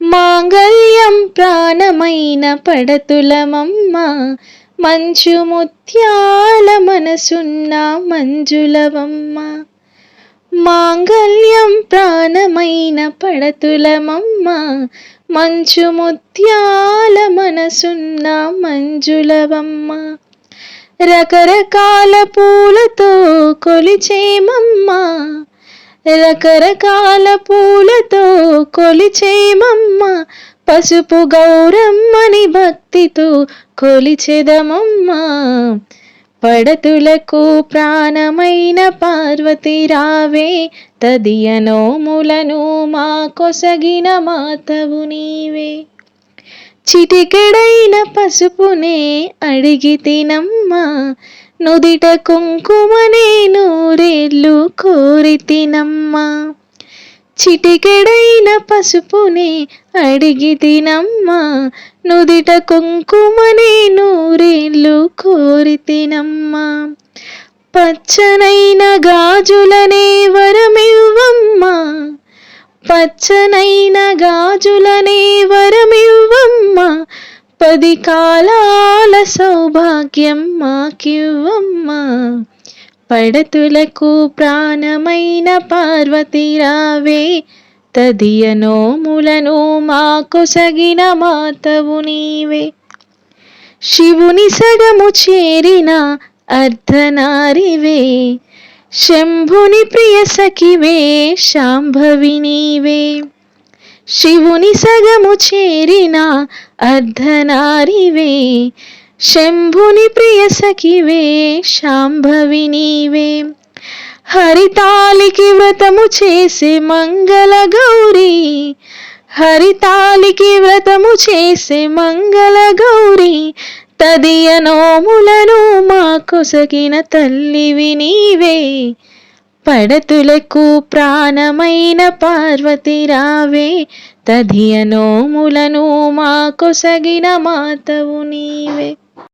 మాంగళ్యం ప్రాణమైన పడతులమమ్మ మంచు ముత్యాల మనసున్న మంజులవమ్మ. మాంగళ్యం ప్రాణమైన పడతులమమ్మ మంచు ముత్యాల మనసున్న మంజులవమ్మ. రకరకాల పూలతో కొలిచేమమ్మ రకరకాల పూలతో కొలిచేమమ్మ పసుపు గౌరమ్మని భక్తితో కొలిచెదమమ్మ. పడతులకు ప్రాణమైన పార్వతి రావే. తదియ నోములను మా కొసగిన మాతవు నీవే. చిటికెడైన పసుపునే అడిగి తినమ్మా. నుదిట కుంకుమనే నూరేళ్ళు కోరితినమ్మా. చిటికెడైన పసుపునే అడిగి తినమ్మా నుదిట కుంకుమనే నూరేళ్ళు కోరితినమ్మా. పచ్చనైన గాజులనే వరమివ్వమ్మా. పచ్చనైన గాజులనే వరమివ్వమ్మా. పది కాలాల సౌభాగ్యం మాకివ్వమ్మా పడతులకు ప్రాణమైన పార్వతి రావే తదియ నోములను మాకు సగిన మాతవు నీవే శివుని సగము చేరిన అర్ధనారివే శంభుని ప్రియ సఖివే శాంభవి నీవే శివుని సగము చేరిన అర్ధనారివే శంభుని ప్రియ సఖివే శాంభవి నీవే. హరితాలికి వ్రతము చేసే మంగళ గౌరీ. హరితాలికి వ్రతము చేసే మంగళ గౌరీ. తదియ నోములను మా కొసగిన తల్లివి నీవే. పడతులకు ప్రాణమైన పార్వతి రావే. తదియ నోములను మా కొసగిన మాతవు నీవే.